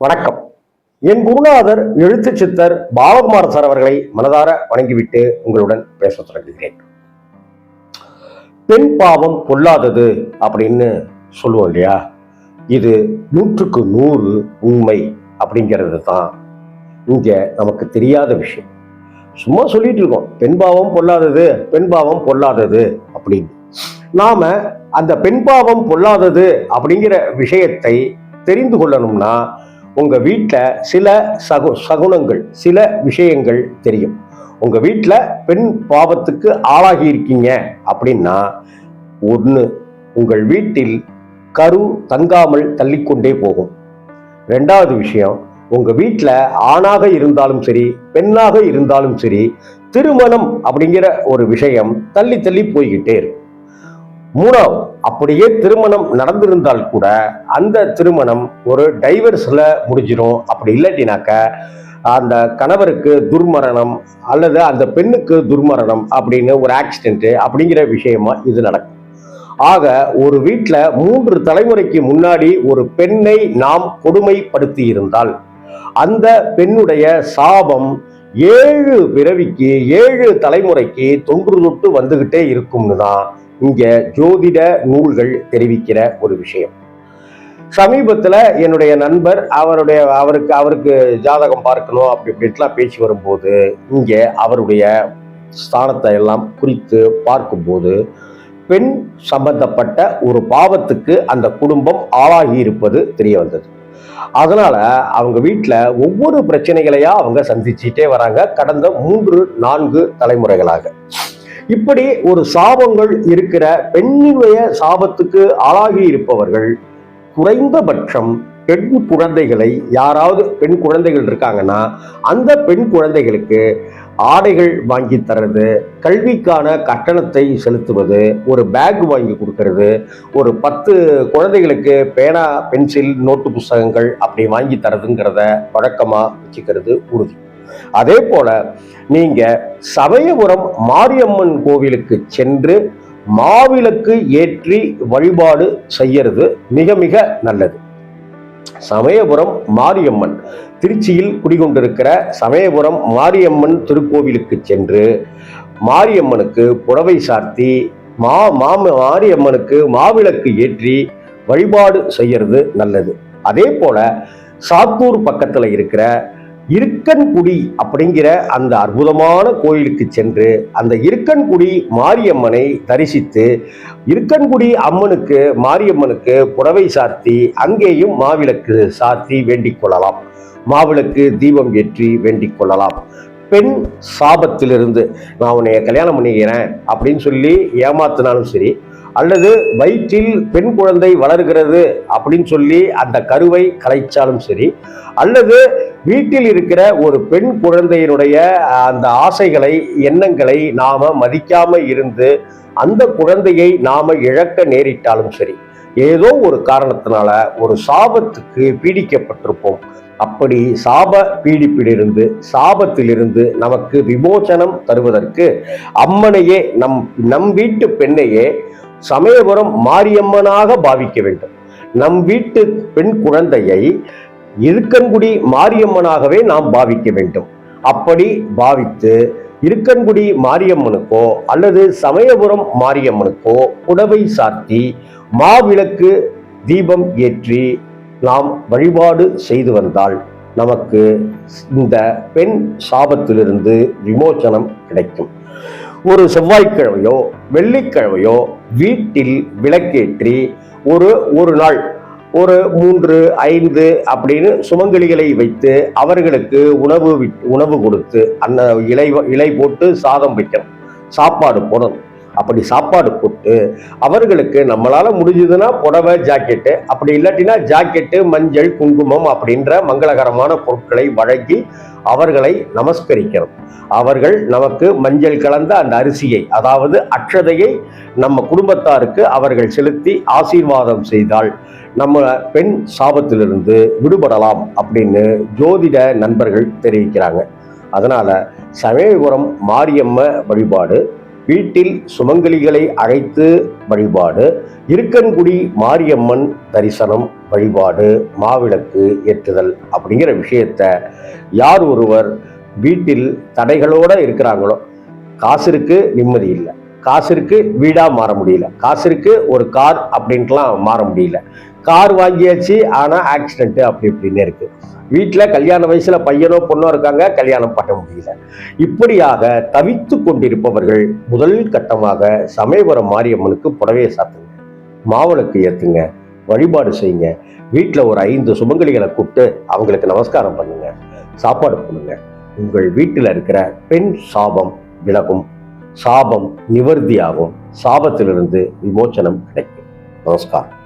வணக்கம். என் குருநாதர் எழுத்து சித்தர் பாலகுமார் சார் அவர்களை மனதார வணங்கிவிட்டு உங்களுடன் பேச தொடங்குகிறேன். பெண் பாவம் பொல்லாதது அப்படின்னு சொல்லுவோம் இல்லையா? இது நூற்றுக்கு நூறு உண்மை அப்படிங்கிறது தான் இங்க நமக்கு தெரியாத விஷயம். சும்மா சொல்லிட்டு இருக்கோம் பெண் பாவம் பொல்லாதது பெண் பாவம் பொல்லாதது அப்படின்னு. நாம அந்த பெண் பாவம் பொல்லாதது அப்படிங்கிற விஷயத்தை தெரிந்து கொள்ளணும்னா உங்க வீட்டில் சில சகு சகுனங்கள் சில விஷயங்கள் தெரியும். உங்க வீட்டில் பெண் பாவத்துக்கு ஆளாகி இருக்கீங்க அப்படின்னா ஒன்று உங்கள் வீட்டில் கரு தங்காமல் தள்ளிக்கொண்டே போகும். ரெண்டாவது விஷயம் உங்க வீட்டில் ஆணாக இருந்தாலும் சரி பெண்ணாக இருந்தாலும் சரி திருமணம் அப்படிங்கிற ஒரு விஷயம் தள்ளி தள்ளி போய்கிட்டே இருக்கும். மூணாவது அப்படியே திருமணம் நடந்திருந்தால் கூட அந்த திருமணம் ஒரு டைவர்ஸில் முடிஞ்சிடும் அப்படி இல்லாட்டினாக்க அந்த கணவருக்கு துர்மரணம் அல்லது அந்த பெண்ணுக்கு துர்மரணம் அப்படின்னு ஒரு ஆக்சிடென்ட் அப்படிங்கிற விஷயமா இது நடக்கும். ஆக ஒரு வீட்டில் மூன்று தலைமுறைக்கு முன்னாடி ஒரு பெண்ணை நாம் கொடுமைப்படுத்தி இருந்தால் அந்த பெண்ணுடைய சாபம் ஏழு பிறவிக்கு ஏழு தலைமுறைக்கு தொன்று தொட்டு வந்துகிட்டே இருக்கும்னு தான் இங்க ஜோதிட நூல்கள் தெரிவிக்கிற ஒரு விஷயம். சமீபத்துல என்னுடைய நண்பர் அவருடைய அவருக்கு அவருக்கு ஜாதகம் பார்க்கணும் அப்படி இப்படின்ட்டுலாம் பேசி வரும்போது இங்க அவருடைய ஸ்தானத்தை எல்லாம் குறித்து பார்க்கும்போது பெண் சம்பந்தப்பட்ட ஒரு பாவத்துக்கு அந்த குடும்பம் ஆளாகி இருப்பது தெரிய வந்தது. அதனால அவங்க வீட்டில் ஒவ்வொரு பிரச்சனைகளையா அவங்க சந்திச்சுட்டே வராங்க கடந்த மூன்று நான்கு தலைமுறைகளாக. இப்படி ஒரு சாபங்கள் இருக்கிற பெண்ணினுடைய சாபத்துக்கு ஆளாகி இருப்பவர்கள் குறைந்தபட்சம் பெண் குழந்தைகளை யாராவது பெண் குழந்தைகள் இருக்காங்கன்னா அந்த பெண் குழந்தைகளுக்கு ஆடைகள் வாங்கி தர்றது கல்விக்கான கட்டணத்தை செலுத்துவது ஒரு பேக் வாங்கி கொடுக்கறது ஒரு பத்து குழந்தைகளுக்கு பேனா பென்சில் நோட்டு புஸ்தகங்கள் அப்படி வாங்கி தரதுங்கிறத வழக்கமாக வச்சுக்கிறது உறுதி. அதே போல நீங்க சமயபுரம் மாரியம்மன் கோவிலுக்கு சென்று மாவிளக்கு ஏற்றி வழிபாடு செய்யறது மிக மிக நல்லது. சமயபுரம் மாரியம்மன் திருச்சியில் குடிகொண்டிருக்கிற சமயபுரம் மாரியம்மன் திருக்கோவிலுக்கு சென்று மாரியம்மனுக்கு புடவை சார்த்தி மா மாம மாரியம்மனுக்கு மாவிளக்கு ஏற்றி வழிபாடு செய்யறது நல்லது. அதே போல சாத்தூர் பக்கத்தில் இருக்கிற இருக்கன்குடி அப்படிங்கிற அந்த அற்புதமான கோயிலுக்கு சென்று அந்த இருக்கன்குடி மாரியம்மனை தரிசித்து இருக்கன்குடி அம்மனுக்கு மாரியம்மனுக்கு புடவை சாத்தி அங்கேயும் மாவிளக்கு சாத்தி வேண்டிக் கொள்ளலாம். மாவிளக்கு தீபம் ஏற்றி வேண்டிக் கொள்ளலாம். பெண் சாபத்திலிருந்து நான் உன்னைய கல்யாணம் பண்ணிக்கிறேன் அப்படின்னு சொல்லி ஏமாத்தினாலும் சரி அல்லது வயிற்றில் பெண் குழந்தை வளர்கிறது அப்படின்னு சொல்லி அந்த கருவை கலைச்சாலும் சரி அல்லது வீட்டில் இருக்கிற ஒரு பெண் குழந்தையினுடைய அந்த ஆசைகளை எண்ணங்களை நாம மதிக்காம இருந்து அந்த குழந்தையை நாம இழக்க நேரிட்டாலும் சரி ஏதோ ஒரு காரணத்தினால ஒரு சாபத்துக்கு பீடிக்கப்பட்டிருப்போம். அப்படி சாப பீடிப்பிலிருந்து சாபத்திலிருந்து நமக்கு விமோசனம் தருவதற்கு அம்மனையே நம் நம் வீட்டு பெண்ணையே சமயபுரம் மாரியம்மனாக பாவிக்க வேண்டும். நம் வீட்டு பெண் குழந்தையை இருக்கன்குடி மாரியம்மனாகவே நாம் பாவிக்க வேண்டும். அப்படி பாவித்து இருக்கன்குடி மாரியம்மனுக்கோ அல்லது சமயபுரம் மாரியம்மனுக்கோ புடவை சாத்தி மாவிளக்கு தீபம் ஏற்றி நாம் வழிபாடு செய்து வந்தால் நமக்கு இந்த பெண் சாபத்திலிருந்து விமோசனம் கிடைக்கும். ஒரு செவ்வாய்க்கிழமையோ வெள்ளிக்கிழமையோ வீட்டில் விளக்கேற்றி ஒரு ஒரு நாள் ஒரு மூன்று ஐந்து அப்படின்னு சுமங்கலிகளை வைத்து அவர்களுக்கு உணவு உணவு கொடுத்து அந்த இலை இலை போட்டு சாதம் வைக்கணும். சாப்பாடு போடணும். அப்படி சாப்பாடு போட்டு அவர்களுக்கு நம்மளால் முடிஞ்சதுன்னா புடவை ஜாக்கெட்டு அப்படி இல்லாட்டினா ஜாக்கெட்டு மஞ்சள் குங்குமம் அப்படின்ற மங்களகரமான பொருட்களை வழங்கி அவர்களை நமஸ்கரிக்கணும் அவர்கள் நமக்கு மஞ்சள் கலந்த அந்த அரிசியை அதாவது அக்ஷதையை நம்ம குடும்பத்தாருக்கு அவர்கள் செலுத்தி ஆசீர்வாதம் செய்தால் நம்ம பெண் சாபத்திலிருந்து விடுபடலாம் அப்படின்னு ஜோதிட நண்பர்கள் தெரிவிக்கிறாங்க. அதனால் சமயபுரம் மாரியம்ம வழிபாடு வீட்டில் சுமங்கலிகளை அழைத்து வழிபாடு. இருக்கன்குடி மாரியம்மன் தரிசனம் வழிபாடு மாவிளக்கு ஏற்றுதல் அப்படிங்கிற விஷயத்த யார் ஒருவர் வீட்டில் தடைகளோட இருக்கிறாங்களோ காசு இருக்குது நிம்மதி இல்லை. காசு இருக்கு வீடா மாற முடியல. காசு இருக்கு ஒரு கார் அப்படின்ட்டுலாம் மாற முடியல. கார் வாங்கியாச்சு ஆனா ஆக்சிடென்ட் அப்படி இப்படின்னு இருக்கு. வீட்டில் கல்யாண வயசுல பையனோ பொண்ணோ இருக்காங்க கல்யாணம் பண்ண முடியல. இப்படியாக தவித்து கொண்டிருப்பவர்கள் முதல் கட்டமாக சமயபுரம் மாரியம்மனுக்கு புடவையை சாத்துங்க மாவளுக்கு ஏத்துங்க வழிபாடு செய்யுங்க. வீட்டில் ஒரு ஐந்து சுமங்கலிகளை கூப்பிட்டு அவங்களுக்கு நமஸ்காரம் பண்ணுங்க சாப்பாடு பண்ணுங்க உங்கள் வீட்டில் இருக்கிற பெண் சாபம் விலகும். சாபம் நிவர்த்தியாகும். சாபத்திலிருந்து விமோச்சனம் கிடைக்கும். நமஸ்காரம்.